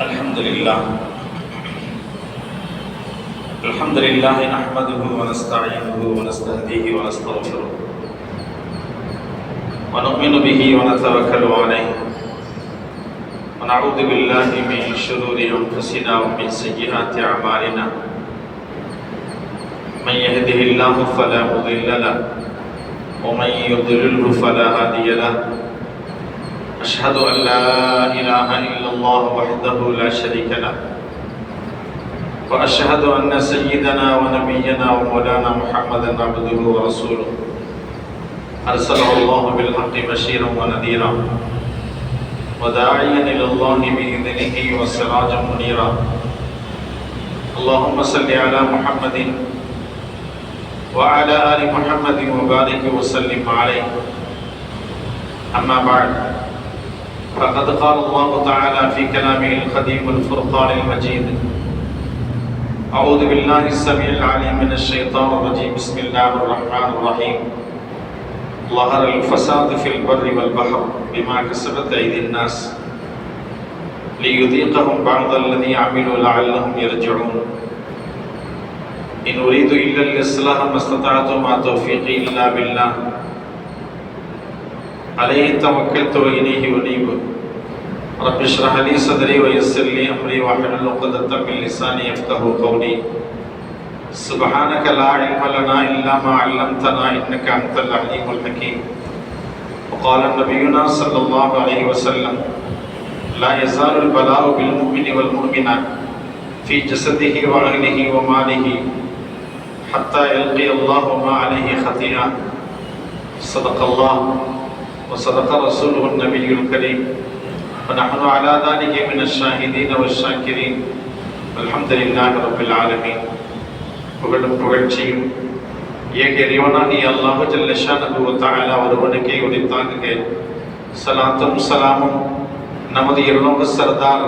الحمد لله الحمد لله نحمده ونستعينه ونستهديه ونستغفره۔ ونؤمن به ونتوكل عليه ونعوذ بالله من شرور انفسنا ومن سيئات اعمالنا۔ من يهده الله فلا مضل له ومن يضلله فلا هادي له۔ أشهد أن لا إله إلا الله وحده لا شريك له. وأشهد أن سيدنا ونبينا ومولانا محمدا عبده ورسوله. أرسله الله بالحق بشيرا ونذيرا. وداعيا إلى الله بإذنه وسراجا منيرا. اللهم صل على محمد وعلى آل محمد وبارك وسلم عليه. أما بعد فقد قال الله تعالى في كلامه القديم الفرقان المجيد أعوذ بالله السميع العليم من الشيطان الرجيم. بسم الله الرحمن الرحيم. ظهر الفساد في البر والبحر بما كسبت أيدي الناس ليذيقهم بعض الذي عملوا لعلهم يرجعون. إن أريد إلا الإصلاح ما استطعت ما توفيقي إلا بالله. عليه توكلت وإليه أنيب. رب اشرح لي صدري ويسر لي أمري واحلل عقدة من لساني يفقه قولي. سبحانك لا علم لنا إلا ما علمتنا إنك أنت العليم الحكيم. وقال نبينا صلى الله عليه وسلم لا يزال البلاء بالمؤمن والمؤمنة في جسده وأهله وماله حتى يلقي الله ما عليه خطيئة صدق الله. وصدق رسوله النبي الكريم ونحن على ذلك من الشاهدين والشاكرين الحمد لله رب العالمين புகழும் புகழ்ச்சியும் ஏக இறைவனாகிய அல்லாஹு ஜல்லஷானஹு தஆலா ஒருவனுக்கே உரித்தாகுக சலாத்தும் சலாமும் நமது இருநோக்கு சர்தார்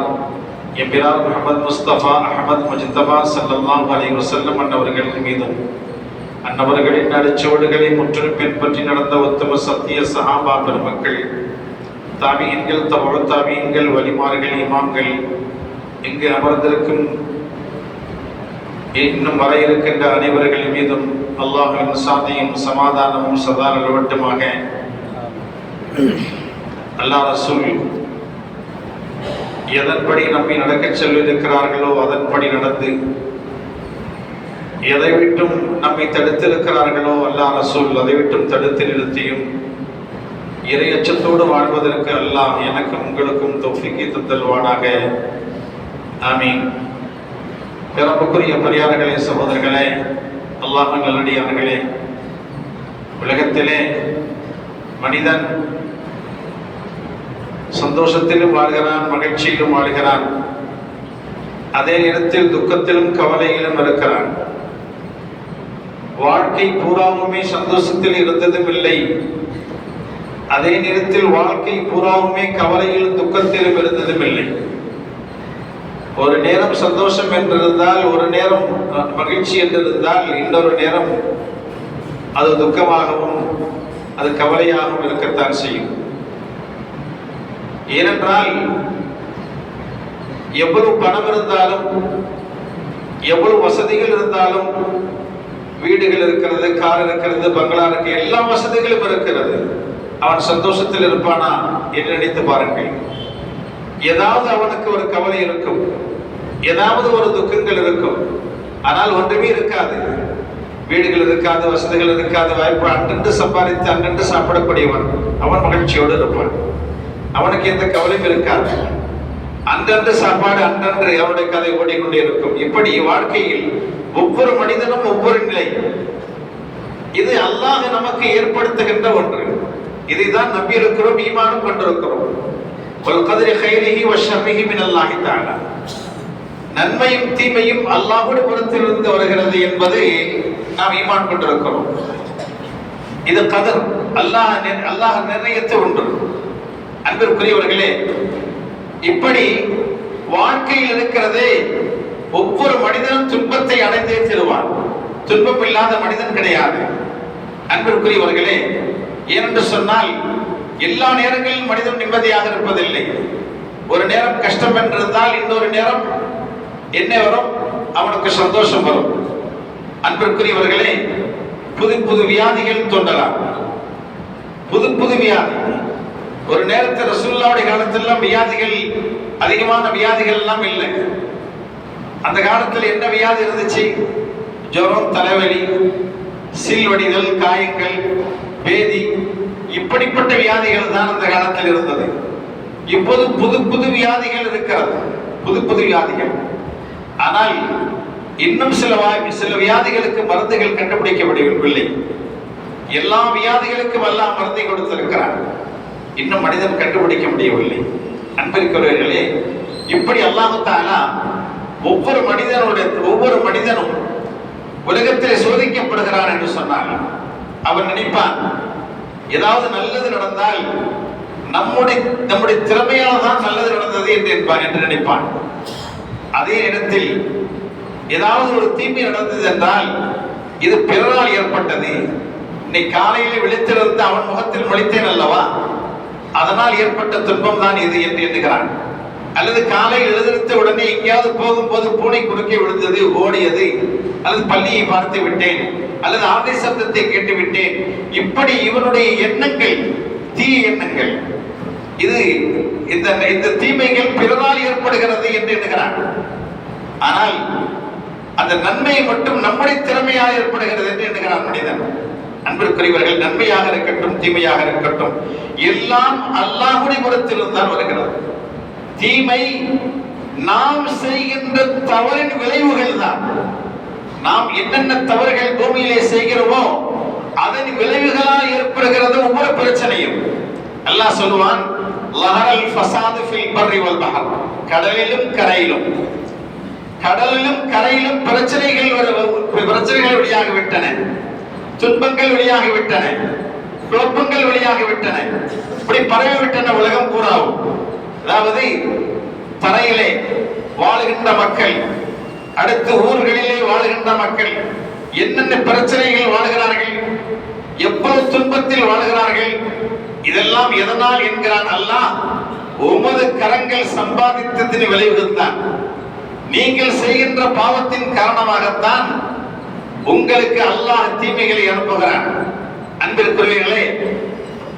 எம்பிரார் முகமது முஸ்தபா அஹமத் முஜ்தபா ஸல்லல்லாஹு அலைஹி வஸல்லம் அன்னவர்கள் மீதும் அன்னவர்களின் அடிச்சுவடுகளை முற்றிலும் பின்பற்றி நடந்த உத்தம சத்திய சஹாபா பெருமக்கள் தாவியன்கள் தவறு தாவியன்கள் வலிமார்கள் இமாம்கள் இங்கு அமர்ந்திருக்கும் இன்னும் வர இருக்கின்ற அனைவர்கள் மீதும் அல்லாஹின் சாந்தியும் சமாதானமும் சதா நிலவட்டுமாக அல்லாஹ் ரசூல் எதன்படி நம்மை நடக்கச் சொல்லியிருக்கிறார்களோ அதன்படி நடந்து எதை விட்டும் நம்மை தடுத்திருக்கிறார்களோ அல்லாஹ் ரசூல் அதை விட்டும் தடுத்து நிறுத்தியும். இரையச்சத்தோடு வாழ்வதற்கு அல்லாஹ் எனக்கும் உங்களுக்கும் தொஃபிக்கு தந்தல்வானாக. ஆமீன். பிறப்புக்குரிய பெரியார்களே சகோதரர்களே அல்லாஹ் நல்லடியார்களே உலகத்திலே மனிதன் சந்தோஷத்திலும் வாழ்கிறான் மகிழ்ச்சியிலும் வாழ்கிறான். அதே நேரத்தில் துக்கத்திலும் கவலையிலும் இருக்கிறான். வாழ்க்கை பூராவுமே சந்தோஷத்தில் இருந்ததும் இல்லை அதே நேரத்தில் வாழ்க்கை பூராவுமே கவலையிலும் துக்கத்திலும் இருந்ததும் இல்லை ஒரு நேரம் சந்தோஷம் என்றிருந்தால் ஒரு நேரம் மகிழ்ச்சி என்றிருந்தால் இன்னொரு நேரம் அது துக்கமாகவும் அது கவலையாகவும் இருக்கத்தான் செய்யும். ஏனென்றால் எவ்வளவு பணம் இருந்தாலும் எவ்வளவு வசதிகள் இருந்தாலும் வீடுகள் இருக்கிறது கார் இருக்கிறது பங்களா இருக்கு எல்லா வசதிகளும் இருக்கிறது. அவன் சந்தோஷத்தில் இருப்பானா என்று நினைத்து பாருங்கள். ஏதாவது அவனுக்கு ஒரு கவலை இருக்கும். ஏதாவது ஒரு துக்கங்கள் இருக்கும். ஆனால் ஒன்றுமே இருக்காது. வீடுகள் இருக்காது வசதிகள் இருக்காது வாய்ப்பு அன்றென்று சம்பாதித்து அன்றென்று சாப்பிடக்கூடியவன் அவன் மகிழ்ச்சியோடு இருப்பான். அவனுக்கு எந்த கவலையும் இருக்காது. அன்றன்று சாப்பாடு அன்றன்று அவனுடைய கதை ஓடிக்கொண்டே இருக்கும். இப்படி வாழ்க்கையில் ஒவ்வொரு மனிதனும் ஒவ்வொரு நிலை. இது அல்லாஹ் நமக்கு ஏற்படுத்துகின்ற ஒன்று. இதைதான் நம்பி இருக்கிறோம் ஈமானும் கொண்டிருக்கிறோம். நன்மையும் தீமையும் அல்லாஹ்வுடைய புறத்திலிருந்து வருகிறது என்பதை நாம் ஈமான் கொண்டிருக்கிறோம். இது கதர். அல்லாஹ் அல்லாஹ் நிர்ணயத்தை ஒன்று. அன்பிற்குரியவர்களே இப்படி வாழ்க்கையில் இருக்கிறதே ஒவ்வொரு மனிதனும் துன்பத்தை அடைந்தே தருவான் துன்பம் இல்லாத மனிதன் கிடையாது. அன்பிற்குரியவர்களே ஏனென்று சொன்னால் எல்லா நேரங்களிலும் மனிதன் நிம்மதியாக இருப்பதில்லை. ஒரு நேரம் கஷ்டம் என்றிருந்தால் இன்னொரு நேரம் என்ன வரும்? அவனுக்கு சந்தோஷம் வரும். அன்பிற்குரியவர்களே புது புது வியாதிகள் தோன்றலாம். புது புது வியாதி. ஒரு நேரத்தில் ரசூல்லாவுடைய காலத்திலாம் வியாதிகள் அதிகமான வியாதிகள் எல்லாம் இல்லை. அந்த காலத்தில் என்ன வியாதி இருந்துச்சு? ஜுரம் தலைவலி சில்வடிதல் காயங்கள் பேதி இப்படிப்பட்ட வியாதிகள் தான் அந்த காலத்தில் இருந்தது. இப்போது புது புது வியாதிகள் இருக்கிறது. புது புது வியாதிகள். ஆனால் இன்னும் சில வாய்ப்பு சில வியாதிகளுக்கு மருந்துகள் கண்டுபிடிக்கப்படவில்லை. எல்லா வியாதிகளுக்கும் எல்லாம் மருந்தை கொடுத்திருக்கிறார். இன்னும் மனிதன் கண்டுபிடிக்க முடியவில்லை. அன்பிற்கிறவர்களே இப்படி அல்லாஹு தாலா ஒவ்வொரு மனிதனுடைய ஒவ்வொரு மனிதனும் உலகத்திலே சோதிக்கப்படுகிறான் என்று சொன்னார் அவன் நினைப்பான் ஏதாவது நல்லது நடந்தால் நம்முடைய நம்முடைய திறமையால் தான் நல்லது நடந்தது என்று என்பான் என்று நினைப்பான். அதே இடத்தில் ஏதாவது ஒரு தீமை நடந்தது என்றால் இது பிறரால் ஏற்பட்டது. இன்னைக்கு காலையில விழித்திருந்து அவன் முகத்தில் முழித்தேன் அல்லவா? அதனால் ஏற்பட்ட துன்பம் தான் இது என்று எண்ணுகிறான். அல்லது காலை எழுந்திருத்த உடனே எங்கேயாவது போகும்போது பூனை குறுக்கே விழுந்தது ஓடியது அல்லது பள்ளியை பார்த்து விட்டேன் அல்லது ஆதை சப்தத்தை கேட்டு விட்டேன். இப்படி இவனுடைய எண்ணங்கள் தீய எண்ணங்கள். இது இந்த இந்த தீமைகள் பிறரால் ஏற்படுகிறது என்று எண்ணுகிறான். ஆனால் அந்த நன்மை மட்டும் நம்முடைய திறமையாக ஏற்படுகிறது என்று எண்ணுகிறான் மனிதன். அன்பிற்குரியவர்கள் நன்மையாக இருக்கட்டும் தீமையாக இருக்கட்டும் எல்லாம் அல்லாஹுடைய புறத்திலிருந்து தான் வருகிறது. தீமை நாம் செய்கின்ற தவறின் விளைவுகள் தான். நாம் என்னென்ன தவறுகள் பூமியிலே செய்கிறோமோ அதன் விளைவுகளாக ஏற்படுகிறது ஒவ்வொரு பிரச்சனையும். அல்லாஹ் சொல்லுவான் லஹரல் ஃபசாது ஃபில் பர்ரி வல் பஹர். கடலிலும் கரையிலும். கடலிலும் கரையிலும் பிரச்சனைகள் பிரச்சனைகள் வெளியாக விட்டன. துன்பங்கள் வெளியாக விட்டன. குழப்பங்கள் வெளியாக விட்டன. இப்படி பரவி விட்டன உலகம் பூராவும். அதாவது தரையிலே வாழுகின்ற மக்கள் அடுத்து ஊர்களிலே வாழுகின்ற மக்கள் என்னென்ன பிரச்சனைகள் வாழுகிறார்கள் எவ்வளவு துன்பத்தில் வாழுகிறார்கள் இதெல்லாம் எதனால் என்கிறான் அல்லாஹ் உமது கரங்கள் சம்பாதித்ததின் விளைவுகள் நீங்கள் செய்கின்ற பாவத்தின் காரணமாகத்தான் உங்களுக்கு அல்லாஹ் தீமைகளை அனுப்புகிறான். அன்பிற்குரியவர்களே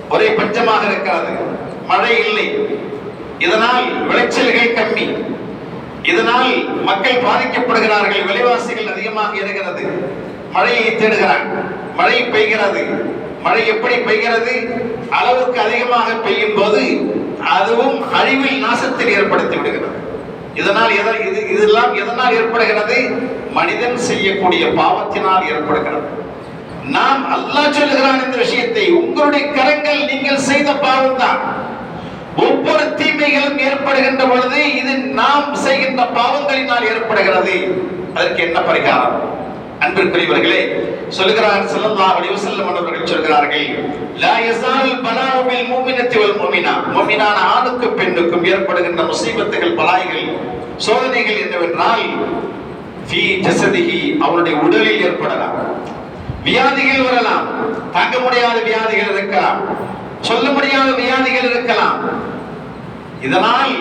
ஒரே பஞ்சமாக இருக்கிறது மழை இல்லை. இதனால் விளைச்சல்கள் கம்மி. இதனால் மக்கள் பாதிக்கப்படுகிறார்கள் விலைவாசிகள் அதிகமாக இருக்கிறது மழையை தேடுகிறான் மழை பெய்கிறது. மழை எப்படி பெய்கிறது? அளவுக்கு அதிகமாக பெய்யும் போது அதுவும் அழிவில் நாசத்தில் ஏற்படுத்தி விடுகிறது. இதனால் இது இதெல்லாம் எதனால் ஏற்படுகிறது? மனிதன் செய்யக்கூடிய பாவத்தினால் ஏற்படுகிறது. நாம் அல்லாஹ் சொல்லுகிறான் இந்த விஷயத்தை. உங்களுடைய கரங்கள் நீங்கள் செய்த பாவம் தான் ஒவ்வொரு தீமைகளும் ஏற்படுகின்ற பொழுது இது நாம் செய்கின்ற பாவங்களினால் ஏற்படுகிறது. அதற்கு என்ன பரிகாரம்? அன்பிற்குரியவர்களே சொல்லுகிறார் செல்லல்லா அலைஹி செல்லம் அவர்கள் சொல்கிறார்கள் லா யஸால் பலாஉ பில் ஆணுக்கும் பெண்ணுக்கும் ஏற்படுகின்ற முசீபத்துகள் பலாய்கள் சோதனைகள் என்னவென்றால் ஃபீ ஜஸதிஹி. அவருடைய உடலில் ஏற்படலாம். வியாதிகள் வரலாம். தாங்க முடியாத வியாதிகள் இருக்கலாம். சொல்ல முடியாத வியாதிகள் இருக்கலாம். இதனால்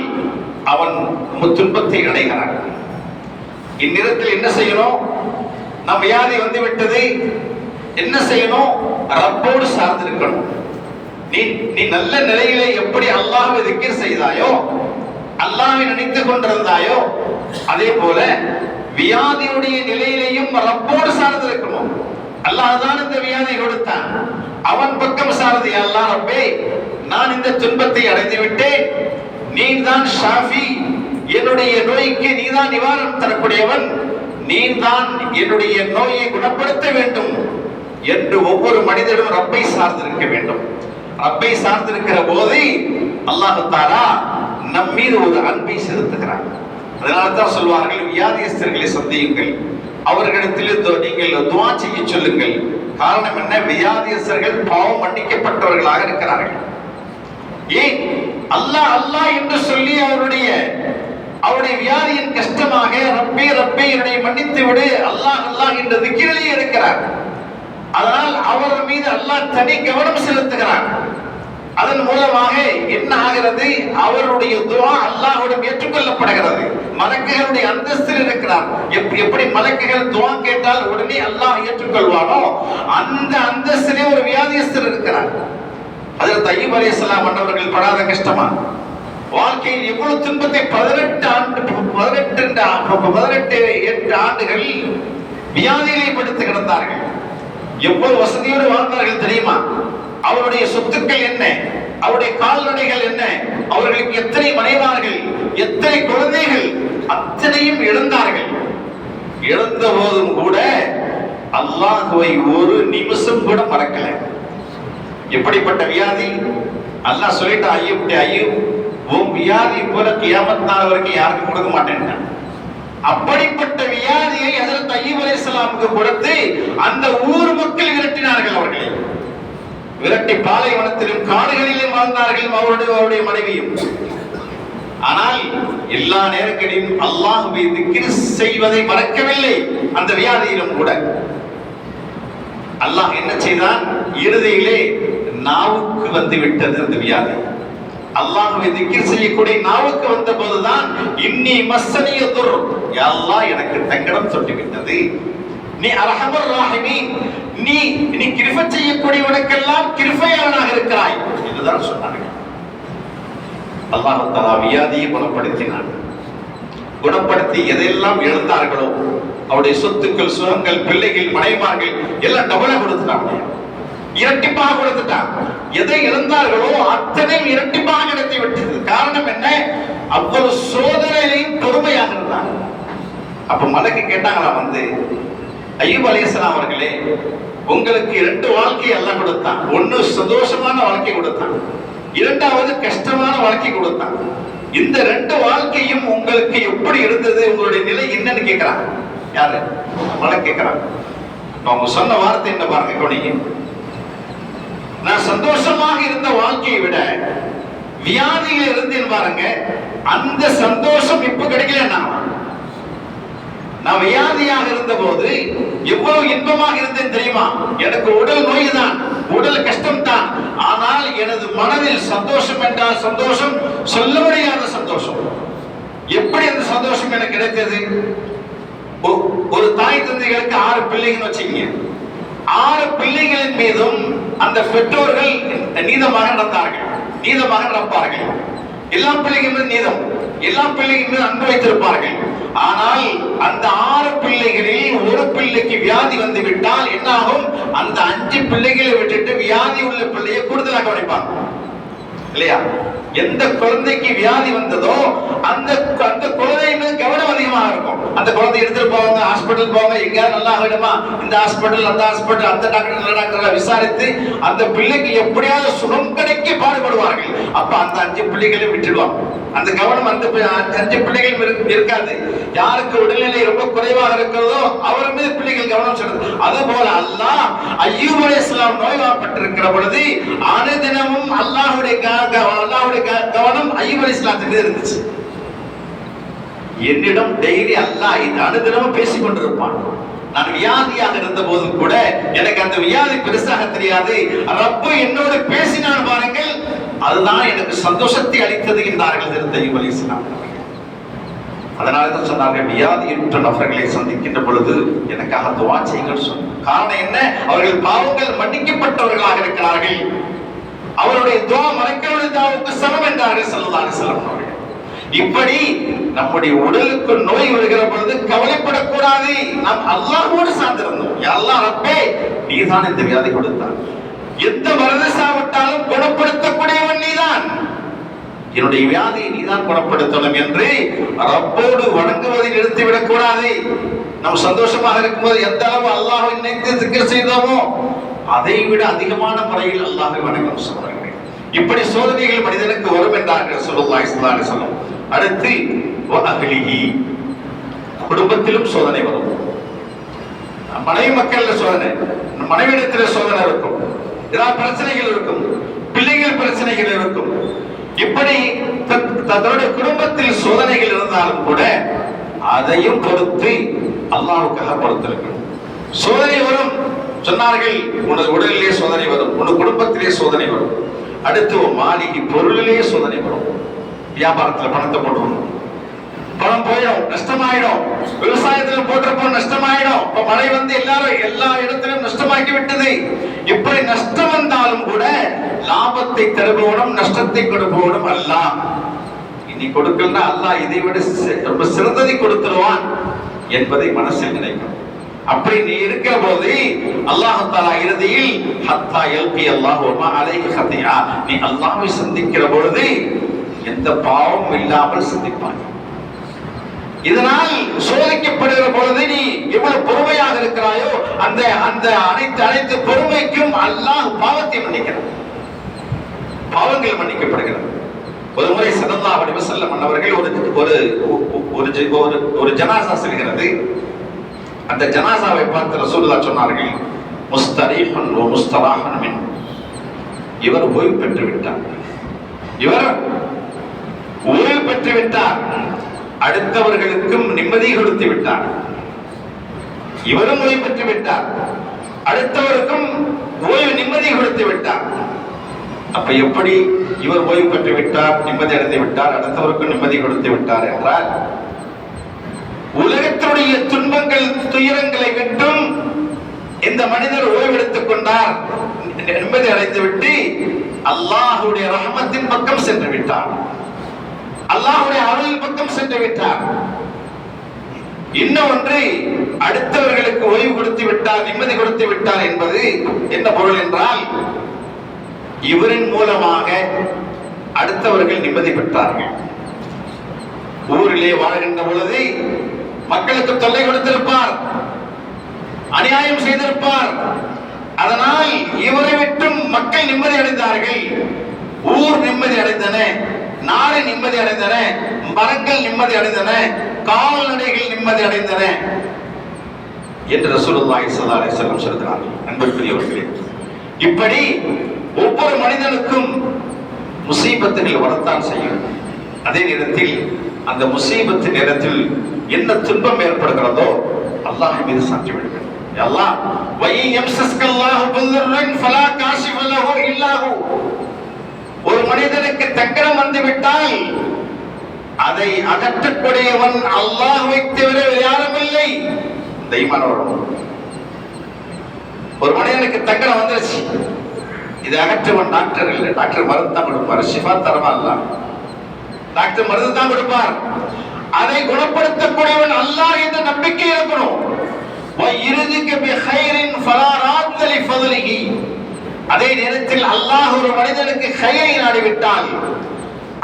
அவன் ரொம்ப துன்பத்தை அடைகிறான். இந்நிறத்தில் என்ன செய்யணும்? நம் வியாதி வந்து விட்டது என்ன செய்யணும்? ரப்போடு சார்ந்திருக்கணும். நீ நீ நல்ல நிலையிலே எப்படி அல்லாஹ் திக்ர் செய்தாயோ அல்லாவை நினைத்து கொண்டிருந்தாயோ அதே போல வியாதியுடைய நிலையிலையும் ரப்போடு சார்ந்திருக்கணும். அல்லாஹ் தான் இந்த வியாதி கொடுத்தான். அவன் பக்கம் சாரதி அல்லா ரப்பே நான் இந்த துன்பத்தை அடைந்து விட்டேன் நீதான் ஷாஃபி. என்னுடைய நோய்க்கு நீதான் நிவாரணம் தரக்கூடியவன். நீதான் என்னுடைய நோயை குணப்படுத்த வேண்டும் என்று ஒவ்வொரு மனிதனும் ரப்பை சார்ந்திருக்க வேண்டும். ரப்பை சார்ந்திருக்கிற போது அல்லாஹு தாலா நம் மீது ஒரு அன்பை செலுத்துகிறார் அதனால தான் சொல்வார்கள் வியாதியஸ்தர்களை சந்தியுங்கள். அவர்களிடத்திலிருந்து நீங்கள் துவா செய்ய சொல்லுங்கள். காரணம் என்ன? வியாதியஸ்தர்கள் பாவம் மன்னிக்கப்பட்டவர்களாக இருக்கிறார்கள். ஏன்? அல்லாஹ் அல்லாஹ் என்று சொல்லி அவருடைய அவருடைய வியாதியின் கஷ்டமாக ரப்பே ரப்பே என்னை மன்னித்து விடு அல்லாஹ் அல்லாஹ் என்ற திக்கிலேயே இருக்கிறார். அதனால் அவர் மீது அல்லாஹ் தனி கவனம் செலுத்துகிறார். அதன் மூலமாக என்ன ஆகிறது? அவருடைய துவா அல்லாஹுடன் ஏற்றுக்கொள்ளப்படுகிறது. மலக்குகளுடைய அந்தஸ்தில் இருக்கிறார். எப்படி மலக்குகள் துவா கேட்டால் உடனே அல்லாஹ் ஏற்றுக்கொள்வானோ? அந்த அந்தஸ்திலே ஒரு வியாதியஸ்தர் இருக்கிறார். அதில் தையீப் அலைஹிஸ்ஸலாம் மன்னவர்கள் படாத கஷ்டமா? வாழ்க்கையில் எவ்வளவு துன்பத்தை பதினெட்டு ஆண்டு பதினெட்டு பதினெட்டு எட்டு ஆண்டுகள் வியாதிகளை படுத்து கிடந்தார்கள். எவ்வளவு வசதியோடு வாழ்ந்தார்கள் தெரியுமா? அவருடைய சொத்துக்கள் என்ன? அவருடைய கால்நடைகள் என்ன? அவர்களுக்கு எத்தனை மனைவார்கள் எத்தனை குழந்தைகள்? அத்தனையும் இழந்தார்கள். இழந்த போதும் கூட அல்லாஹுவை ஒரு நிமிஷம் கூட மறக்கல. எப்படிப்பட்ட வியாதி? அல்லாஹ் சொல்லிட்டா இப்படி ஐயோ. உன் வியாதி போல கியாமத் நாள் வரைக்கும் யாருக்கும் கொடுக்க மாட்டேன் அப்படிப்பட்ட வியாதியை அதில் ஐயூப் அலைஹிஸ்ஸலாமுக்கு கொடுத்து அந்த ஊர் மக்கள் விரட்டினார்கள் அவர்களை. விரட்டி பாலைவனத்திலும் காடுகளிலும் வாழ்ந்தார்கள் அவருடைய அவருடைய மனைவியும். ஆனால் எல்லா நேரங்களிலும் அல்லாஹ்வை திக்ர் செய்வதை மறக்கவில்லை. அந்த வியாதியிலும் கூட. அல்லாஹ் என்ன செய்தான்? இறுதியிலே நாவுக்கு வந்து விட்டது அந்த வியாதி. அல்லாஹுவை திக்ர் செய்யக்கூடிய நாவுக்கு வந்த போதுதான் இன்னி மசனிய துர் எனக்கு தங்கடம் சொல்லிவிட்டது நீ அரஹமர் ராஹிமி நீ நீ கிருப செய்யக்கூடியவனுக்கெல்லாம் கிருபையாளனாக இருக்கிறாய். என்றுதான் சொன்னார்கள். அல்லாஹ் தலா வியாதியை குணப்படுத்தினான். குணப்படுத்தி எதையெல்லாம் இழந்தார்களோ அவருடைய சொத்துக்கள் சுகங்கள் பிள்ளைகள் மனைமார்கள் எல்லாம் டபுளா கொடுத்துட்டாங்க. இரட்டிப்பாக கொடுத்துட்டான் எதை இழந்தார்களோ அத்தனையும் இரட்டிப்பாக நடத்தி விட்டது. காரணம் என்ன? அவ்வளவு சோதனையிலையும் பொறுமையாக இருந்தான் அப்ப மலைக்கு கேட்டாங்களா வந்து ஐயூப் அலிஸ்லாம் அவர்களே உங்களுக்கு இரண்டு வாழ்க்கை எல்லாம் கொடுத்தான். ஒண்ணு சந்தோஷமான வாழ்க்கை கொடுத்தான். இரண்டாவது கஷ்டமான வாழ்க்கை கொடுத்தான். இந்த ரெண்டு வாழ்க்கையும் உங்களுக்கு எப்படி இருந்தது? உங்களுடைய நிலை என்னன்னு கேட்கிறான். யாரு? மழை கேட்கிறான். அவங்க சொன்ன வார்த்தை என்ன பாருங்க கவனிங்க. நான் சந்தோஷமாக இருந்த வாழ்க்கையை விட வியாதியில் இருந்தேன் பாருங்க அந்த சந்தோஷம் இப்ப கிடைக்கல நான் நான் வியாதியாக இருந்த போது எவ்வளவு இன்பமாக இருந்தேன் தெரியுமா? எனக்கு உடல் நோய் தான் உடல் கஷ்டம் தான் ஆனால் எனது மனதில் சந்தோஷம் என்றால் சந்தோஷம் சொல்ல முடியாத சந்தோஷம். எப்படி அந்த சந்தோஷம் எனக்கு கிடைத்தது? ஒரு தாய் தந்தைகளுக்கு ஆறு பிள்ளைங்கன்னு வச்சுக்கீங்க. ஆறு பிள்ளைகளின் மீதும் அந்த பெற்றோர்கள் நீதமாக நடந்தார்கள் நீதமாக நடப்பார்கள். எல்லா பிள்ளைகள் நீதம் எல்லா பிள்ளைகளும் அன்பு வைத்திருப்பார்கள். ஆனால் அந்த ஆறு பிள்ளைகளில் ஒரு பிள்ளைக்கு வியாதி வந்து விட்டால் என்ன ஆகும் அந்த அஞ்சு பிள்ளைகளை விட்டுட்டு வியாதி உள்ள பிள்ளையை கூடுதலாக கவனிப்பாங்க இல்லையா? எந்த குழந்தைக்கு வியாதி வந்ததோ அந்த அந்த குழந்தை மீது கவனம் அதிகமாக இருக்கும். அந்த குழந்தை எடுத்துட்டு போவாங்க ஹாஸ்பிட்டல் போவாங்க எங்கேயாவது நல்லா ஆகிடுமா இந்த ஹாஸ்பிட்டல் அந்த ஹாஸ்பிட்டல் அந்த டாக்டர் நல்ல டாக்டர் விசாரித்து அந்த பிள்ளைக்கு எப்படியாவது சுகம் கிடைக்க பாடுபடுவார்கள். அப்ப அந்த அஞ்சு பிள்ளைகளையும் விட்டுடுவாங்க. அந்த கவனம் அந்த அஞ்சு பிள்ளைகளும் இருக்காது. யாருக்கு உடல்நிலை ரொம்ப குறைவாக இருக்கிறதோ அவர் மீது பிள்ளைகள் கவனம் செலுத்து அதுபோல அல்லாஹ் ஐயூப் நோய் நோய்வாய்ப்பட்டிருக்கிற பொழுது அனுதினமும் அல்லாஹுடைய அல்லாஹுடைய கவனம் ஐயூப் அலி மீது இருந்துச்சு. என்னிடம் டெய்லி அல்லாஹ் இது அனுதினமும் பேசிக் கொண்டிருப்பான். நான் வியாதியாக இருந்த போதும் கூட எனக்கு அந்த வியாதி பெருசாக தெரியாது. ரப்ப என்னோடு பேசினான் பாருங்கள். அதுதான் எனக்கு சந்தோஷத்தை அளித்தது என்றார்கள் திரு அலி இஸ்லாம். அதனால தான் சொன்னார்கள் வியாதியுற்ற நபர்களை சந்திக்கின்ற பொழுது எனக்காக துவா செய்யுங்கள் சொன்னார். காரணம் என்ன? அவர்கள் பாவங்கள் மன்னிக்கப்பட்டவர்களாக இருக்கிறார்கள். அவருடைய துவா மறைக்கவுடைய துவாவுக்கு சமம் என்றார்கள் ஸல்லல்லாஹு அலைஹி அவர்கள். இப்படி நம்முடைய உடலுக்கு நோய் வருகிற பொழுது கவலைப்படக்கூடாது. நாம் அல்லாஹோடு சார்ந்திருந்தோம். எல்லா ரப்பே நீதான் இந்த வியாதி கொடுத்தார் எந்த மருந்து சாப்பிட்டாலும் குணப்படுத்தக்கூடியவன் நீதான் என்னுடைய வியாதியை நீதான் குணப்படுத்தணும் என்று ரப்போடு வணங்குவதை நிறுத்திவிடக் கூடாது நாம் சந்தோஷமாக இருக்கும்போது எந்த அளவு அல்லாஹ் நினைத்து சிக்கல் செய்தோமோ அதை விட அதிகமான முறையில் அல்லாஹை வணக்கம் சொல்றாங்க இப்படி சோதனைகள் மனிதனுக்கு வரும் என்றார்கள் சொல்லுல்லாஹி ஸல்லல்லாஹு அலைஹி அடுத்து குடும்பத்திலும் சோதனை வரும். மனைவி மக்கள்ல சோதனை. மனைவிடத்துல சோதனை இருக்கும். ஏதாவது பிரச்சனைகள் இருக்கும். பிள்ளைகள் பிரச்சனைகள் இருக்கும். இப்படி தன்னுடைய குடும்பத்தில் சோதனைகள் இருந்தாலும் கூட அதையும் பொறுத்து அல்லாவுக்காக பொறுத்திருக்கணும். சோதனை வரும். சொன்னார்கள் உனது உடலிலே சோதனை வரும் உனது குடும்பத்திலே சோதனை வரும். அடுத்து உன் மாளிகை பொருளிலேயே சோதனை வரும். வியாபாரத்துல பணத்தை போடுவோம் பணம் போயிடும் நஷ்டமாயிடும். விவசாயத்துல போட்டிருப்போம் நஷ்டமாயிடும். இப்ப மழை வந்து எல்லாரும் எல்லா இடத்திலும் நஷ்டமாக்கி விட்டது இப்படி நஷ்டம் வந்தாலும் கூட லாபத்தை தருபவனும் நஷ்டத்தை கொடுப்பவனும் அல்ல இனி கொடுக்கலன்னா அல்லாஹ் இதை விட ரொம்ப சிறந்ததை கொடுத்துருவான் என்பதை மனசில் நினைக்கணும். அப்படி நீ இருக்கிற போது அல்லாஹ் தாலா இறுதியில் ஹத்தா எல்பி அல்லாஹ் அலைஹி ஹத்தியா நீ அல்லாஹை சந்திக்கிற பொழுது எந்த பாவமும் இல்லாமல் சந்திப்பான் இதனால் சோதிக்கப்படுகிற பொழுது நீ எவ்வளவு பொறுமையாக இருக்கிறாயோ அந்த அந்த அனைத்து அனைத்து பொறுமைக்கும் அல்லாஹ் பாவத்தை மன்னிக்கிறான். பாவங்கள் மன்னிக்கப்படுகிறது. ஒரு முறை சதல்லா அலைஹி வஸல்லம் அவர்கள் ஒரு ஒரு ஒரு ஒரு ஒரு ஜனாசா செல்கிறது. அந்த ஜனாசாவை பார்த்து ரசூல்லா சொன்னார்கள் முஸ்தரீஃபன் ஓ முஸ்தலாஹன் இவர் ஓய்வு பெற்று விட்டார். இவர் ஓய்வு பெற்று விட்டார். அடுத்தவர்களுக்கும் நிம்மதி கொடுத்து விட்டார். இவரும் ஓய்வு பெற்று விட்டார். அடுத்தவருக்கும் ஓய்வு நிம்மதி கொடுத்து விட்டார். அப்ப எப்படி இவர் ஓய்வு பெற்று விட்டார் நிம்மதி அடைந்து விட்டார் அடுத்தவருக்கும் நிம்மதி கொடுத்து விட்டார் என்றால் உலகத்தினுடைய துன்பங்கள் துயரங்களை விட்டும் இந்த மனிதர் ஓய்வெடுத்துக் கொண்டார். நிம்மதி அடைந்து விட்டு அல்லாஹுடைய ரஹமத்தின் பக்கம் சென்று விட்டார். அல்லாஹுடைய அருளின் பக்கம் சென்று விட்டார். இன்னும் ஒன்று அடுத்தவர்களுக்கு ஓய்வு கொடுத்து விட்டார் நிம்மதி கொடுத்து விட்டார் என்பது என்ன பொருள் என்றால் இவரின் மூலமாக அடுத்தவர்கள் நிம்மதி பெற்றார்கள். ஊரிலே வாழ்கின்ற பொழுது மக்களுக்கு தொல்லை கொடுத்திருப்பார். அநியாயம் செய்திருப்பார். அதனால் இவரை விட்டும் மக்கள் நிம்மதி அடைந்தார்கள். ஊர் நிம்மதி அடைந்தன. நாடு நிம்மதி அடைந்தன. மரங்கள் நிம்மதி அடைந்தன. கால்நடைகள் நிம்மதி அடைந்தன. என்று ரசூலுல்லாஹி ஸல்லல்லாஹு அலைஹி வஸல்லம் சொல்கிறார்கள். அன்பிற்குரியவர்களே இப்படி ஒவ்வொரு மனிதனுக்கும் முசீபத்துகள் வரத்தான் செய்யும் அதே நேரத்தில் அந்த முசீபத்து நேரத்தில் என்ன துன்பம் ஏற்படுகிறதோ அல்லாஹ் மீது சாட்சி விடுங்கள் எல்லாம் வை எம்சஸ்கல்லாஹு பிதுர்ரின் ஃபலா காஷிஃப லஹு இல்லாஹு. ஒரு மனிதனுக்கு தக்கரம் வந்து விட்டால் அதை அகற்றக்கூடியவன் அல்லாஹ்வை தவிர யாரும் இல்லை. தெய்வனோடு ஒரு மனிதனுக்கு தக்கரம் வந்துருச்சு. இதை அகற்றவன் டாக்டர் இல்லை. டாக்டர் மருந்து தான் கொடுப்பார். சிவா தரமா இல்ல. டாக்டர் மருந்து தான் கொடுப்பார். அதை குணப்படுத்தக்கூடியவன் அல்லாஹ் என்ற நம்பிக்கை இருக்கணும். அதே நேரத்தில் அல்லாஹ் ஒரு மனிதனுக்கு கையை நாடிவிட்டால்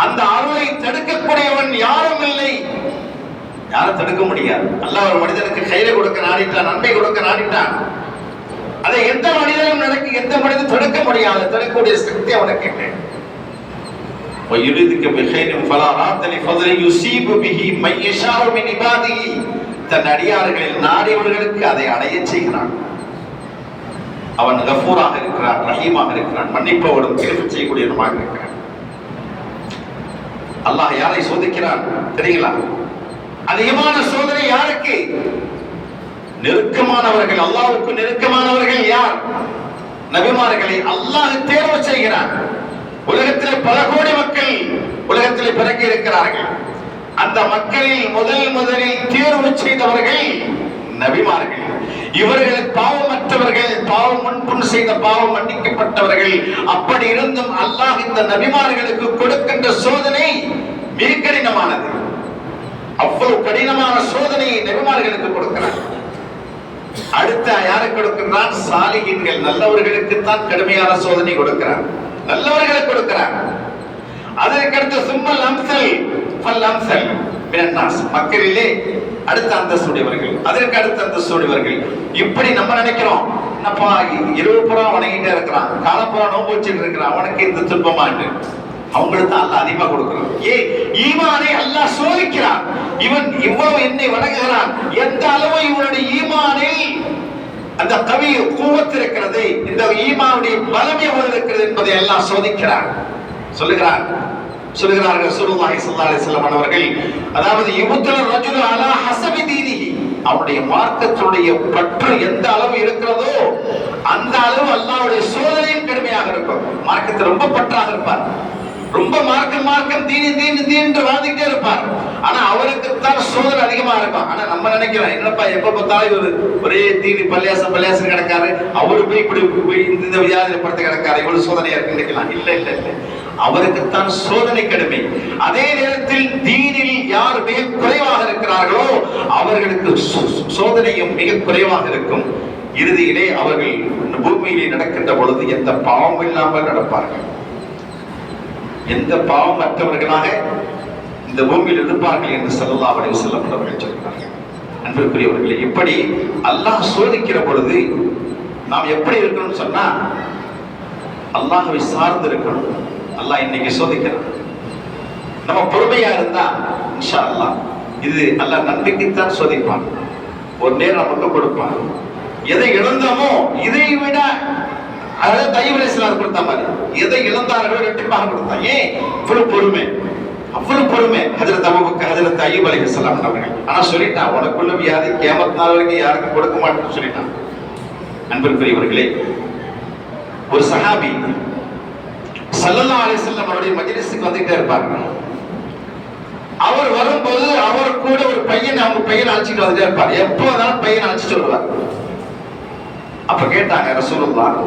அந்த அருளை தடுக்கக்கூடியவன் யாரும் இல்லை. யாரும் தடுக்க முடியாது. அல்லாஹ் ஒரு மனிதனுக்கு கையை கொடுக்க நாடிட்டான் நன்மை கொடுக்க நாடிட்டான். அதை எந்த மனிதனும் நடக்க எந்த மனிதனும் தடுக்க முடியாது. தடுக்கக்கூடிய சக்தி அவனுக்கு இல்லை. وَيُرِدْكَ بِخَيْرٍ فَلَا رَادَّ لِفَضْلِهِ يُصِيبُ بِهِ مَن يَشَاءُ مِنْ عِبَادِهِ தன் அடியார்களில் நாடியவர்களுக்கு அதை அடையச் செய்கிறான் அவன் கஃபூராக இருக்கிறான் ரஹீமாக இருக்கிறான் மன்னிப்பவனும் திருப்பி செய்யக்கூடியவனுமாக இருக்கிறான் அல்லாஹ் யாரை சோதிக்கிறான் தெரியுங்களா அதிகமான சோதனை யாருக்கு நெருக்கமானவர்கள் அல்லாஹ்வுக்கு நெருக்கமானவர்கள் யார் நபிமார்களை அல்லாஹ் தேர்வு செய்கிறான் உலகத்திலே பல கோடி மக்கள் உலகத்திலே பிறகு இருக்கிறார்கள். அந்த மக்களில் முதல் முதலில் தேர்வு செய்தவர்கள் நபிமார்கள். இவர்கள் பாவமற்றவர்கள் பாவம் முன்புண் செய்த பாவம் மன்னிக்கப்பட்டவர்கள். அப்படி இருந்தும் அல்லாஹ் இந்த நபிமார்களுக்கு கொடுக்கின்ற சோதனை மிக கடினமானது. அவ்வளவு கடினமான சோதனையை நபிமார்களுக்கு கொடுக்கிறார் அடுத்த யாருக்கு கொடுக்கின்றான் சாலிகின்கள் நல்லவர்களுக்கு தான் கடுமையான சோதனை கொடுக்கிறார் நல்லவர்களுக்கு கொடுக்கிறார் அதற்கடுத்து சும்மல் அம்சல் பல் அம்சல் மினன்னாஸ். மக்களிலே அடுத்த அந்தஸ்துடையவர்கள் அதற்கு அடுத்த அந்தஸ்துடையவர்கள் இப்படி நம்ம நினைக்கிறோம். என்னப்பா இரவு புறா வணங்கிட்டே இருக்கிறான். காலப்புறா நோம்பு வச்சுட்டு இருக்கிறான். அவனுக்கு இந்த துன்பமாண்டு அவங்களுக்கு தான் அல்ல அதிகமா கொடுக்கிறான் ஏ ஈமானை அல்லாஹ் சோதிக்கிறான். இவன் இவ்வளவு என்னை வணங்குகிறான். எந்த அளவு இவனுடைய ஈமானை அந்த கவி கூவத்து இருக்கிறது இந்த ஈமாவுடைய பலம் எவ்வளவு இருக்கிறது என்பதை எல்லாம் சோதிக்கிறார். சொல்லுகிறார். சொல்லுகிறார்கள் ரசூலுல்லாஹி ஸல்லல்லாஹு அலைஹி அவர்கள் அதாவது யுபத்துல் ரஜுலு அலா ஹசபி தீதி அவனுடைய மார்க்கத்தினுடைய பற்று எந்த அளவு இருக்கிறதோ அந்த அளவு அல்லாவுடைய சோதனையும் கடுமையாக இருக்கும். மார்க்கத்தில் ரொம்ப பற்றாக இருப்பார். ரொம்ப மார்க்கம் மார்க்கம் தீனி தீனி தீனி என்று வாழ்ந்துகிட்டே இருப்பார். ஆனா அவருக்கு தான் சோதனை அதிகமா இருக்கும். ஆனா நம்ம நினைக்கிறோம் என்னப்பா எப்ப பார்த்தாலும் இவரு ஒரே தீனி பள்ளியாசம் பள்ளியாசம் கிடக்காரு. அவரு போய் இப்படி போய் இந்த வியாதியில படுத்து கிடக்காரு. இவ்வளவு சோதனையா இருக்கு நினைக்கலாம். இல்ல இல்ல இல்ல. அவருக்குத்தான் சோதனை கடுமை. அதே நேரத்தில் தீனில் யார் மிக குறைவாக இருக்கிறார்களோ அவர்களுக்கு சோ- சோதனையும் மிக குறைவாக இருக்கும். இறுதியிலே அவர்கள் பூமியிலே நடக்கின்ற பொழுது எந்த பாவம் இல்லாமல் நடப்பார்கள். எந்த பாவம் மற்றவர்களாக இந்த பூமியில் இருப்பார்கள் என்று ஸல்லல்லாஹு அலைஹி வஸல்லம் அவர்கள் சொல்கிறார்கள். அன்பிற்குரியவர்களே இப்படி அல்லாஹ் சோதிக்கிற பொழுது நாம் எப்படி இருக்கணும்னு சொன்னா அல்லாஹ்வை சார்ந்து இருக்கணும். அல்லாஹ் இன்னைக்கு சோதிக்கிறான். நம்ம பொறுமையா இருந்தா இன்ஷா அல்லாஹ் இது அல்லாஹ் நம்பிக்கைத்தான் சோதிப்பான். ஒரு நேரம் நமக்கு கொடுப்பான். எதை இழந்தோமோ இதை விட அதாவது தைவரை சிலர் கொடுத்த மாதிரி எதை இழந்தார்களோ ரெட்டிப்பாக கொடுத்தா. ஏன்? இவ்வளவு பொறுமை. அவ்வளவு பொறுமை. அதுல தமக்கு அதுல தயவு ஐயூப் அலைஹிஸ்ஸலாம் அவர்கள். ஆனா சொல்லிட்டான் உனக்குள்ள வியாதி கேமத் நாள் வரைக்கும் யாருக்கும் கொடுக்க மாட்டேன்னு சொல்லிட்டான். அன்பிற்குரியவர்களே ஒரு சஹாபி சல்லல்லா அலைஹி வஸல்லம் அவருடைய மஜிலிஸுக்கு வந்துட்டே இருப்பாங்க அவர் வரும்போது அவர் கூட ஒரு பையன் அவங்க பையன் அழைச்சிட்டு வந்துட்டே இருப்பார். எப்போ பையன் அழைச்சிட்டு வருவார். அப்ப கேட்டாங்க ரசூலுல்லாஹ்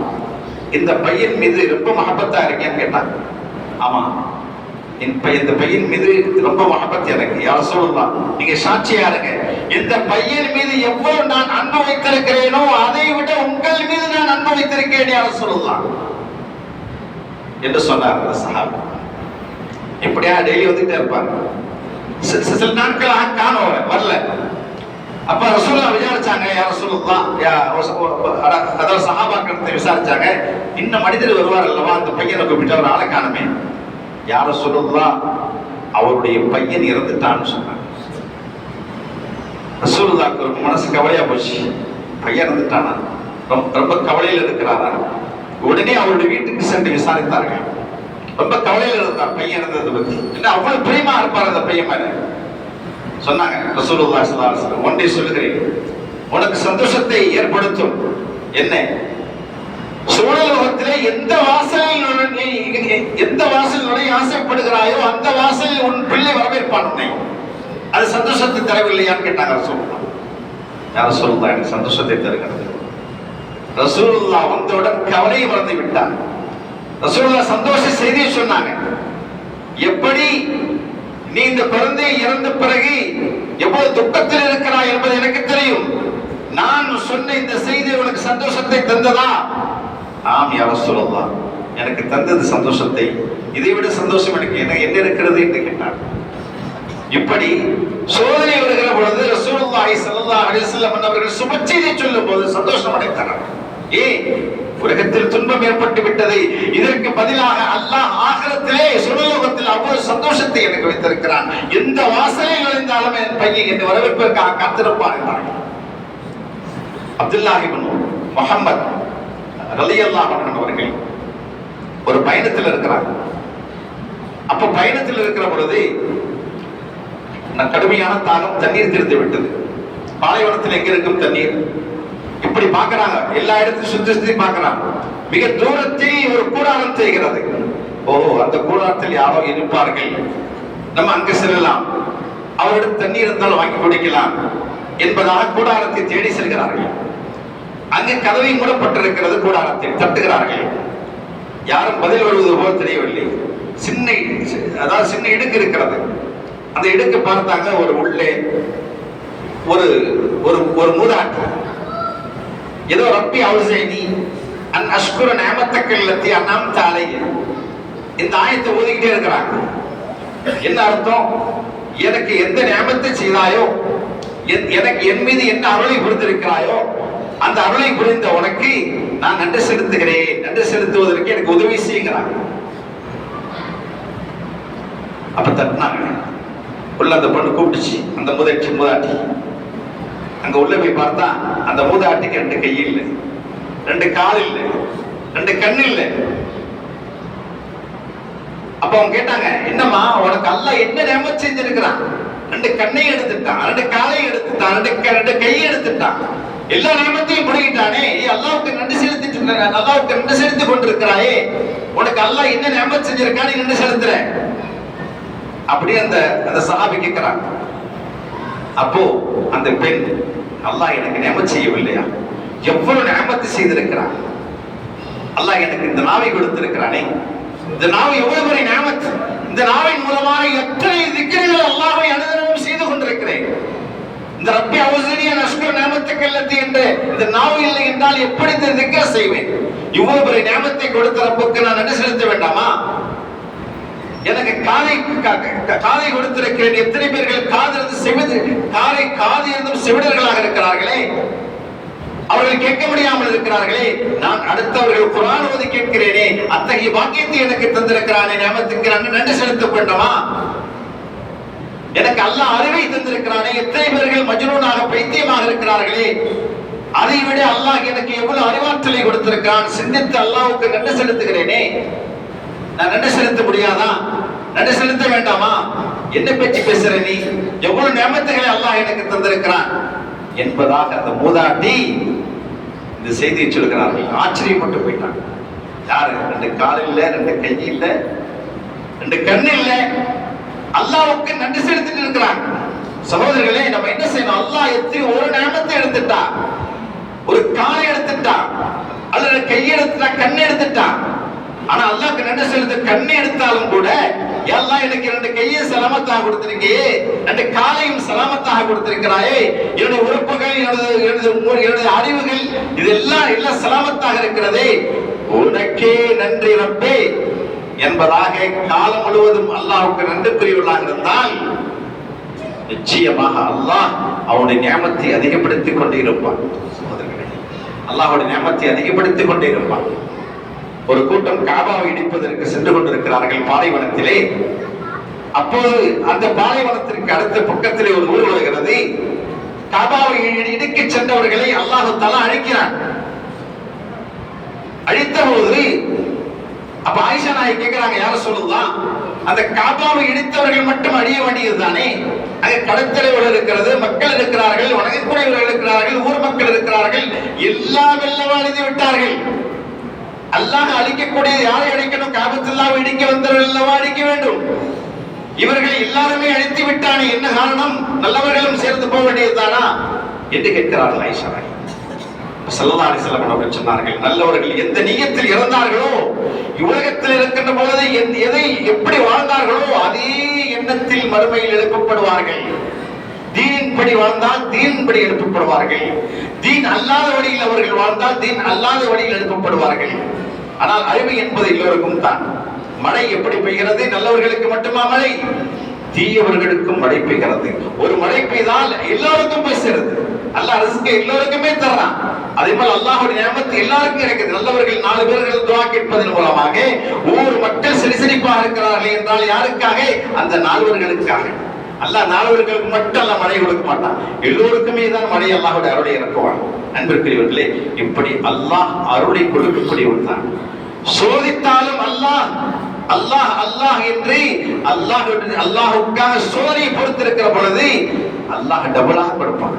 இந்த பையன் மீது ரொம்ப மகப்பத்தா இருக்கேன்னு கேட்டான். ஆமா என் இந்த பையன் மீது ரொம்ப மஹப்பத் எனக்கு யார் சொல்லலாம் நீங்க சாட்சியா இருங்க. இந்த பையன் மீது எவ்வளவு நான் அன்பு வைத்திருக்கிறேனோ அதை விட உங்கள் மீது நான் அன்பு வைத்திருக்கிறேன் யார் சொல்லலாம் என்று சொன்னார் அந்த சஹாபி. இப்படியா டெய்லி வந்துட்டே இருப்பாங்க சி- சில நாட்களாக காணோம் வரல. அப்ப ரசூல்லா விசாரிச்சாங்க யார் ரசூலுல்லா யா அதாவது சஹாபாக்கள் விசாரிச்சாங்க. இந்த மனிதர் வருவார் அல்லவா? அந்த பையனை கூப்பிட்டு அவர் ஆளை காணுமே. யார ரசூலுல்லா அவருடைய பையன் இறந்துட்டான்னு சொன்னாங்க. ரசூலுல்லாக்கு ரொம்ப மனசு கவலையா போச்சு. பையன் இறந்துட்டானா? ரொம்ப ரொம்ப கவலையில் இருக்கிறாரா? உடனே அவருடைய வீட்டுக்கு சென்று விசாரித்தார்கள். ரொம்ப கவலையில் இருந்தார் பையன் இருந்ததை பத்தி. என்ன அவ்வளவு பிரியமா இருப்பார் அந்த பையன் மேலே. சொன்னாங்க ரசூலுல்லாஹி ஸல்லல்லாஹு ஒன்றை சொல்லுகிறேன். உனக்கு சந்தோஷத்தை ஏற்படுத்தும். என்ன? சூழலோகத்திலே எந்த வாசலில் எந்த வாசல் நுழைய ஆசைப்படுகிறாயோ அந்த வாசலில் உன் பிள்ளை வரவேற்பான் உன்னை. அது சந்தோஷத்தை தரவில்லையான்னு கேட்டாங்க ரசூலுல்லாஹ். யார் சொல்லுதா எனக்கு சந்தோஷத்தை தருகிறது. ரசூல்லா வந்தவுடன் கவலையை மறந்து விட்டார் ரசூல்லா சந்தோஷ செய்தியை சொன்னாங்க. எப்படி நீ இந்த குழந்தை இறந்த பிறகு எவ்வளவு துக்கத்தில் இருக்கிறாய் என்பது எனக்கு தெரியும். நான் சொன்ன இந்த செய்தி உனக்கு சந்தோஷத்தை தந்ததா? ஆம் யார சொல்லலாம் எனக்கு தந்தது சந்தோஷத்தை. இதை விட சந்தோஷம் எனக்கு என்ன என்ன இருக்கிறது என்று கேட்டார். இப்படி சோதனை வருகிற பொழுது ரசூலுல்லாஹி ஸல்லல்லாஹு அலைஹி வஸல்லம் அவர்கள் சுப சொல்லும் போது சந்தோஷம் அடைந்தார்கள். ஏன்? உலகத்தில் துன்பம் ஏற்பட்டு விட்டதை இதற்கு பதிலாக அல்லாஹ் ஆகிரத்திலே சுரலோகத்தில் அவ்வளவு சந்தோஷத்தை எனக்கு வைத்திருக்கிறான். எந்த வாசலில் விழுந்தாலும் என் பையன் என் வரவேற்பதற்காக காத்திருப்பார்கள் என்றார்கள் அப்துல்லாஹி முகமது முஹம்மத் ரலியல்லாஹு அவர்கள் ஒரு பயணத்தில் இருக்கிறாங்க அப்ப பயணத்தில் இருக்கிற பொழுது கடுமையான தாகம் தண்ணீர் திருத்து விட்டது. பாலைவனத்தில் எங்க இருக்கும் தண்ணீர்? இப்படி பார்க்கறாங்க. எல்லா இடத்தையும் சுத்தி சுத்தி பார்க்கறாங்க. மிக தூரத்தில் ஒரு கூடாரம் செய்கிறது ஓ அந்த கூடாரத்தில் யாரோ இருப்பார்கள். நம்ம அங்கு செல்லலாம். அவரிடம் தண்ணீர் இருந்தாலும் வாங்கி குடிக்கலாம் என்பதாக கூடாரத்தை தேடி செல்கிறார்கள். அங்கு கதவை மூடப்பட்டிருக்கிறது கூடாரத்தில். தட்டுகிறார்கள். யாரும் பதில் வருவது போல் தெரியவில்லை. சின்ன அதாவது சின்ன இடுக்கு இருக்கிறது. அந்த இடுக்கு பார்த்தாங்க ஒரு உள்ளே ஒரு ஒரு ஒரு மூதாட்டம் ஏதோ ரப்பி அவுசைனி அன் அஷ்குர நேமத்தக்கல்லத்தி அண்ணாம் தாலை இந்த ஆயத்தை ஓதிக்கிட்டே இருக்கிறாங்க. என்ன அர்த்தம்? எனக்கு எந்த நேமத்தை செய்தாயோ என்- எனக்கு என் மீது என்ன அருளை புரிந்திருக்கிறாயோ அந்த அருளை புரிந்த உனக்கு நான் நன்றி செலுத்துகிறேன். நன்றி செலுத்துவதற்கு எனக்கு உதவி செய்யுங்கிறாங்க அப்ப தட்டினாங்க. உள்ள அந்த பொண்ணு கூப்பிட்டுச்சு. அந்த முதல் முதலாட்டி. அங்க உள்ள போய் பார்த்தா அந்த மூதாட்டிக்கு ரெண்டு கை இல்லை. ரெண்டு கால் இல்லை. ரெண்டு கண் இல்லை. அப்ப அவங்க கேட்டாங்க என்னம்மா உனக்கு அல்ல என்ன நேம செஞ்சிருக்கிறான்? ரெண்டு கண்ணை எடுத்துட்டான் ரெண்டு காலையும் எடுத்துட்டான் ரெண்டு ரெண்டு கையை எடுத்துட்டான். எல்லா நியமத்தையும் பிடிக்கிட்டானே ஏ அல்லாவுக்கு நன்றி செலுத்திட்டு இருக்க அல்லாவுக்கு நன்றி செலுத்தி கொண்டிருக்கிறாயே. உனக்கு அல்லாஹ் என்ன நேம செஞ்சிருக்கான்னு நீ நன்றி செலுத்துற. அப்படியே அந்த அந்த சஹாபி கேட்கிறான் அப்போ அந்த பெண் அல்லாஹ் எனக்கு நியமத் செய்யவில்லையா? எவ்வளவு நியமத்து செய்திருக்கிறான்? அல்லாஹ் எனக்கு இந்த நாவை கொடுத்திருக்கிறானே. இந்த நாவை எவ்வளவு பெரிய நியமத்? இந்த நாவின் மூலமாக எத்தனை திக்கர்கள் அல்லாவை அனுதினமும் செய்து கொண்டிருக்கிறேன். இந்த ரப்பி அவசரிய நஷ்கர் நேமத்துக்கு இல்லத்து என்று இந்த நாவு இல்லை என்றால் எப்படி இந்த திக்கர செய்வேன்? இவ்வளவு பெரிய நியமத்தை கொடுத்த ரப்புக்கு நான் நன்றி செலுத்த வேண்டாமா? எனக்கு காலை க- காலை கொடுத்திருக்கிறேன். எத்தனை பேர்கள் காதிருந்து செவிது காலை காது இருந்தும் செவிடர்களாக இருக்கிறார்களே? அவர்கள் கேட்க முடியாமல் இருக்கிறார்களே. நான் அடுத்தவர்கள் குரான் ஓதி கேட்கிறேனே. அத்தகைய பாக்கியத்தை எனக்கு தந்திருக்கிறானே. நியமத்துக்கு நான் நன்றி செலுத்த வேண்டுமா எனக்கு அல்லாஹ் அறிவை தந்திருக்கிறானே. எத்தனை பேர்கள் மஜ்னூனாக பைத்தியமாக இருக்கிறார்களே? அதை விட அல்லாஹ் எனக்கு எவ்வளவு அறிவாற்றலை கொடுத்திருக்கிறான். சிந்தித்து அல்லாவுக்கு நன்றி செலுத்துகிறேனே. நான் நன்றி செலுத்த முடியாதா? நன்றி செலுத்த வேண்டாமா? என்ன பேச்சு பேசுற நீ? எவ்வளவு நியமத்துகளை அல்லாஹ் எனக்கு தந்திருக்கிறான்? என்பதாக அந்த மூதாட்டி இந்த செய்தியை சொல்கிறார்கள் ஆச்சரியப்பட்டு போயிட்டாங்க. யாரு? ரெண்டு கால் இல்ல ரெண்டு கை இல்ல ரெண்டு கண் இல்ல. அல்லாவுக்கு நன்றி செலுத்திட்டு இருக்கிறாங்க சகோதரர்களே நம்ம என்ன செய்யணும்? அல்லாஹ் எத்தனை ஒரு நேமத்தை எடுத்துட்டா ஒரு காலை எடுத்துட்டா அல்லது கை எடுத்துட்டா கண் எடுத்துட்டா ஆனா அல்லாக்கு நன்றி செலுத்த கண்ணு எடுத்தாலும் கூட எல்லாம் எனக்கு ரெண்டு கையை சலாமத்தாக கொடுத்திருக்கியே ரெண்டு காலையும் சலாமத்தாக கொடுத்திருக்கிறாயே என்னுடைய உறுப்புகள் எனது எனது அறிவுகள் இதெல்லாம் எல்லாம் சலாமத்தாக இருக்கிறதே உனக்கே நன்றி ரப்பே. என்பதாக காலம் முழுவதும் அல்லாஹ்வுக்கு நன்றிக்குரியவர்களாக இருந்தால் நிச்சயமாக அல்லாஹ் அவனுடைய நியமத்தை அதிகப்படுத்திக் கொண்டே இருப்பான். சகோதரர்களே நியமத்தை அதிகப்படுத்திக் கொண்டே இருப்பான். ஒரு கூட்டம் காபாவை இடிப்பதற்கு சென்று கொண்டிருக்கிறார்கள் பாலைவனத்திலே. அப்போது அந்த பாலைவனத்திற்கு அடுத்த பக்கத்திலே ஒரு ஊர் வருகிறது. காபாவை இடிக்க சென்றவர்களை அல்லாஹு தலா அழிக்கிறான். அழித்த போது அப்ப ஆயிஷா நாய் கேட்கிறாங்க யார சொல்லலாம் அந்த காபாவை இடித்தவர்கள் மட்டும் அழிய வேண்டியது தானே? அங்கே கடத்தலைவர்கள் இருக்கிறது மக்கள் இருக்கிறார்கள் வணங்கக்கூடியவர்கள் இருக்கிறார்கள் ஊர் மக்கள் இருக்கிறார்கள் எல்லாம் வெள்ளவா அழிந்து விட்டார்கள். அல்லாஹ் அழிக்கக்கூடிய யாரை அழிக்கணும்? காபத்துல்லாவை இடிக்க வந்தவர்கள் அல்லவா அழிக்க வேண்டும்? இவர்கள் எல்லாருமே அழித்து விட்டானே என்ன காரணம்? நல்லவர்களும் சேர்ந்து போக வேண்டியதுதானா? என்று கேட்கிறார்கள் ஐஷா செல்லதாரி சல்லல்லாஹு சொன்னார்கள் நல்லவர்கள் எந்த நீயத்தில் இறந்தார்களோ உலகத்தில் இருக்கின்ற பொழுது எந்த- எதை எப்படி வாழ்ந்தார்களோ அதே எண்ணத்தில் மறுமையில் எழுப்பப்படுவார்கள் தீனின்படி வாழ்ந்தால் தீனின்படி எழுப்பப்படுவார்கள் தீன் அல்லாத வழியில் அவர்கள் வாழ்ந்தால் தீன் அல்லாத வழியில் எழுப்பப்படுவார்கள் ஆனால் அறிவு என்பது எல்லோருக்கும் தான். மழை எப்படி பெய்கிறது? நல்லவர்களுக்கு மட்டுமா மழை? தீயவர்களுக்கும் மழை பெய்கிறது. ஒரு மழை பெய்தால் எல்லோருக்கும் போய் சேருது. அல்லாஹ் ரிஸ்க் எல்லோருக்குமே தர்றான். அதே போல அல்லாஹுடைய நியமத்து எல்லாருக்கும் கிடைக்குது நல்லவர்கள் நாலு பேர்கள் துவா கேட்பதன் மூலமாக ஒவ்வொரு மக்கள் சிரிசிரிப்பாக இருக்கிறார்கள் என்றால் யாருக்காக? அந்த நால்வர்களுக்காக. அல்லாஹ் நாளவர்களுக்கு மட்டும் அல்ல மழை கொடுக்க மாட்டான். எல்லோருக்குமே தான் மழை அல்லாஹோட அருளை இறக்குவான் அன்பிற்குரியவர்களே இப்படி அல்லாஹ் அருளை கொடுக்கக்கூடியவன் தான் சோதித்தாலும் அல்லாஹ் அல்லாஹ் அல்லாஹ் என்று அல்லாஹ் அல்லாஹுக்காக சோதனை பொறுத்திருக்கிற பொழுது அல்லாஹ் டபுளாக கொடுப்பான்.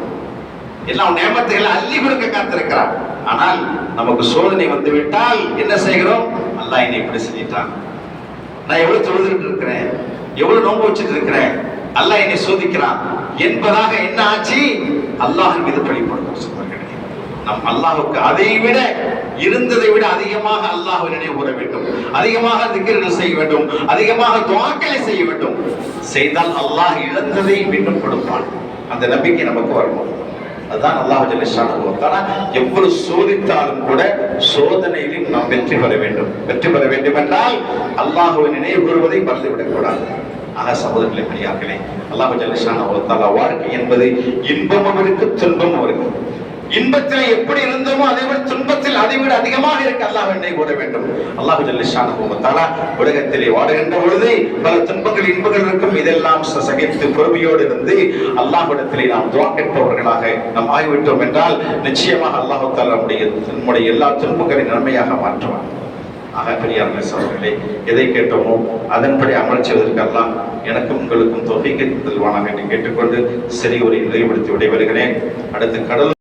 எல்லாம் நேமத்துகளை அள்ளி கொடுக்க காத்திருக்கிறான். ஆனால் நமக்கு சோதனை வந்து விட்டால் என்ன செய்கிறோம்? அல்லாஹ் என்னை இப்படி செஞ்சிட்டான் நான் எவ்வளவு தொழுதுட்டு இருக்கிறேன்? எவ்வளவு நோன்பு வச்சுட்டு இருக்கிறேன்? அல்லாஹ் என்னை சோதிக்கிறான். என்பதாக என்ன ஆச்சு? அல்லாஹ் மீது பழிப்படுத்தும் சகோதரர்களே நம் அல்லாஹுக்கு அதை விட இருந்ததை விட அதிகமாக அல்லாஹ் நினைவு கூற வேண்டும். அதிகமாக திக்கர்கள் செய்ய வேண்டும். அதிகமாக துவாக்களை செய்ய வேண்டும். செய்தால் அல்லாஹ் இழந்ததை மீண்டும் கொடுப்பான். அந்த நம்பிக்கை நமக்கு வரணும். அதுதான் அல்லாஹ் ஜல்லிஷானு எவ்வளவு சோதித்தாலும் கூட சோதனையிலும் நாம் வெற்றி பெற வேண்டும். வெற்றி பெற வேண்டும் என்றால் அல்லாஹுவை நினைவு கூறுவதை மறந்துவிடக் கூடாது. ஆக சகோதரர்களை பெரியார்களே அல்லாஹ் ஜல்லிஷானு வத்தாலா வாழ்க்கை என்பது இன்பமும் இருக்கு துன்பமும் இருக்கு. இன்பத்தில் எப்படி இருந்தோமோ அதை விட துன்பத்தில் அதை விட அதிகமாக இருக்க அல்லாஹ் என்னை கூற வேண்டும். அல்லாஹ் ஜல்லிஷானு வத்தாலா உலகத்திலே வாடுகின்ற பொழுது பல துன்பங்கள் இன்பங்கள் இருக்கும். இதெல்லாம் ச- சகித்து பொறுமையோடு இருந்து அல்லாஹ்விடத்திலே நாம் துவா கேட்பவர்களாக நாம் ஆகிவிட்டோம் என்றால் நிச்சயமாக அல்லாஹ் தாலா நம்முடைய நம்முடைய எல்லா துன்பங்களை நன்மையாக மாற்றுவான். ஆக பெரியார்கள் சோழர்களே எதை கேட்டோமோ அதன்படி அமல் செய்வதற்கெல்லாம் எனக்கும் உங்களுக்கும் தொகைக்கு தருவானாக என்று கேட்டுக்கொண்டு சரி ஒரு நிறைவுபடுத்தி விடைபெறுகிறேன். அடுத்து கடல்